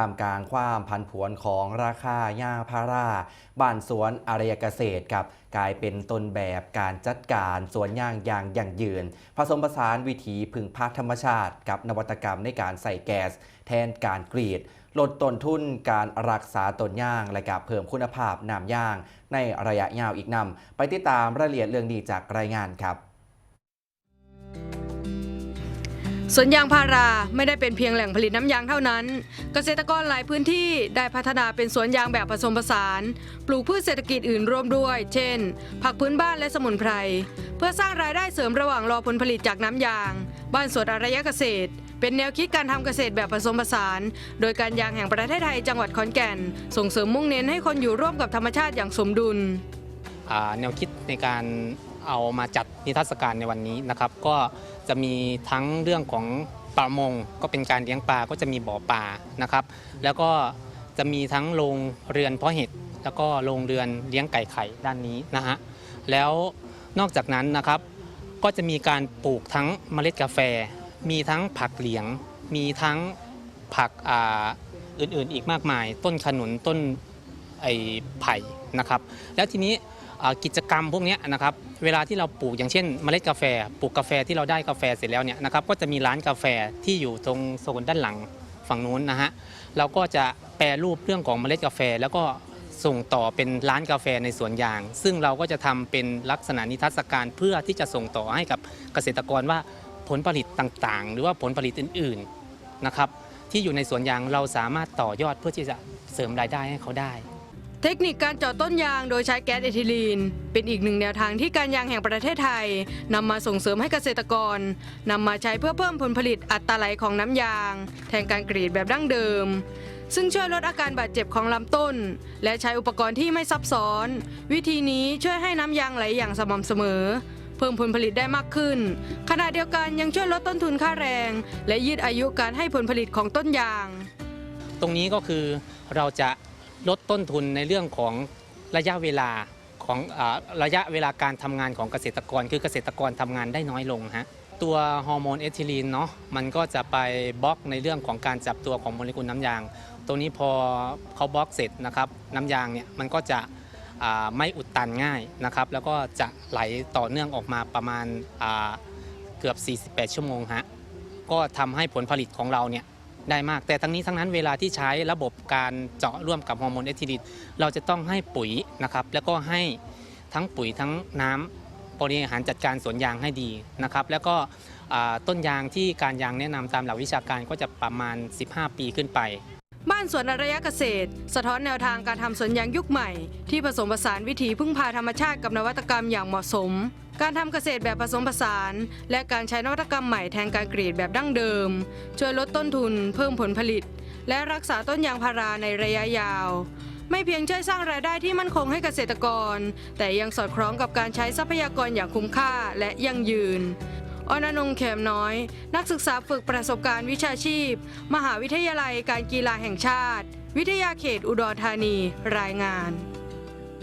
ทำกลางความพันผวนของราคาหญ้าพาราบ้านสวนอารยเกษตรกับกลายเป็นต้นแบบการจัดการสวนยางอย่างยั่งยืน ผสมผสานวิถีพึ่งพาธรรมชาติ กับนวัตกรรมในการใส่แก๊สแทนการกรีด ลดต้นทุนการรักษาต้นย่าง และกับเพิ่มคุณภาพน้ำย่าง ในระยะยาวอีกนำไปติดตามรายละเอียดเรื่องนี้จากรายงานครับ สวนยางพาราไม่ได้เป็นเพียงแหล่งผลิตน้ำยางเท่านั้น เกษตรกรหลายพื้นที่ได้พัฒนาเป็นสวนยางแบบผสมผสาน ปลูกพืชเศรษฐกิจอื่นร่วมด้วย เช่น ผักพื้นบ้านและสมุนไพร เพื่อสร้างรายได้เสริมระหว่างรอผลผลิตจากน้ำยาง บ้านสวนอารยเกษตร เป็นแนวคิดการทำเกษตรแบบผสมผสาน โดยการยางแห่งประเทศไทยจังหวัดขอนแก่น ส่งเสริมมุ่งเน้นให้คนอยู่ร่วมกับธรรมชาติอย่างสมดุลแนวคิดในการ เอามาจัดนิทรรศการในวันนี้นะครับ ก็จะมีทั้งเรื่องของประมงก็เป็นการเลี้ยงปลาก็จะมีบ่อปลานะครับ แล้วก็จะมีทั้งโรงเรือนเพาะเห็ดแล้วก็โรงเรือนเลี้ยงไก่ไข่ด้านนี้นะฮะแล้วนอกจากนั้นนะครับก็จะมีการปลูกทั้งเมล็ดกาแฟ มีทั้งผักเหลียง มีทั้งผักอ่าอื่นๆอีกมากมาย ต้นขนุนต้นไอ้ไผ่นะครับ แล้วทีนี้ กิจกรรมพวกนี้นะครับเวลาที่เราปลูกอย่างเช่นเมล็ดกาแฟ ปลูกกาแฟที่เราได้กาแฟเสร็จแล้วเนี่ยนะครับก็จะมีร้านกาแฟที่อยู่ตรงโซนด้านหลังฝั่งนู้นนะฮะเราก็จะแปรรูปเรื่องของเมล็ดกาแฟ แล้วก็ส่งต่อเป็นร้านกาแฟในสวนยาง ซึ่งเราก็จะทำเป็นลักษณะนิทรรศการเพื่อที่จะส่งต่อให้กับเกษตรกรว่าผลผลิตต่างๆ หรือว่าผลผลิตอื่นๆนะครับที่อยู่ในสวนยางเราสามารถต่อยอดเพื่อที่จะเสริมรายได้ให้เขาได้ เทคนิคการเจาะต้นยางโดยใช้แก๊สเอทิลีน เป็นอีกหนึ่งแนวทางที่การยางแห่งประเทศไทยนำมาส่งเสริมให้เกษตรกรนำมาใช้เพื่อเพิ่มผลผลิตอัตราไหลของน้ำยาง แทนการกรีดแบบดั้งเดิม ซึ่งช่วยลดอาการบาดเจ็บของลำต้น และใช้อุปกรณ์ที่ไม่ซับซ้อน วิธีนี้ช่วยให้น้ำยางไหลอย่างสม่ำเสมอ เพิ่มผลผลิตได้มากขึ้น ขณะเดียวกันยังช่วยลดต้นทุนค่าแรง และยืดอายุการให้ผลผลิตของต้นยาง ตรงนี้ก็คือเราจะ ลดต้นทุนในเรื่องของระยะเวลาของอระยะเวลาการทำงานของเกษตรกร คือเกษตรกรทำงานได้น้อยลงฮะตัวฮอร์โมนเอทิลีนเนาะมันก็จะไปบล็อกในเรื่องของการจับตัวของโมเลกุลน้ำยางตรงนี้พอเขาบล็อกเสร็จนะครับน้ำยางเนี่ยมันก็จะไม่อุดตันง่ายนะครับ แล้วก็จะไหลต่อเนื่องออกมาประมาณเกือบ 48 ชั่วโมงฮะก็ทำให้ผลผลิตของเราเนี่ย ได้มาก แต่ทั้งนี้ทั้งนั้นเวลาที่ใช้ระบบการเจาะร่วมกับฮอร์โมนเอทิลีนเราจะต้องให้ปุ๋ยนะครับ แล้วก็ให้ทั้งปุ๋ยทั้งน้ำบริหารจัดการสวนยางให้ดีนะครับ แล้วก็ต้นยางที่การยางแนะนำตามหลักวิชาการก็จะประมาณ 15 ปีขึ้นไป บ้านสวนอารยเกษตร สะท้อนแนวทางการทำสวนยางยุคใหม่ ที่ผสมผสานวิถีพึ่งพาธรรมชาติกับนวัตกรรมอย่างเหมาะสม การทำเกษตรแบบผสมผสาน และการใช้นวัตกรรมใหม่แทนการกรีดแบบดั้งเดิม ช่วยลดต้นทุน เพิ่มผลผลิต และรักษาต้นยางพาราในระยะยาว ไม่เพียงช่วยสร้างรายได้ที่มั่นคงให้เกษตรกร แต่ยังสอดคล้องกับการใช้ทรัพยากรอย่างคุ้มค่าและยั่งยืน อนันงแขมน้อย นักศึกษาฝึกประสบการณ์วิชาชีพ มหาวิทยาลัยการกีฬาแห่งชาติ วิทยาเขตอุดรธานี รายงาน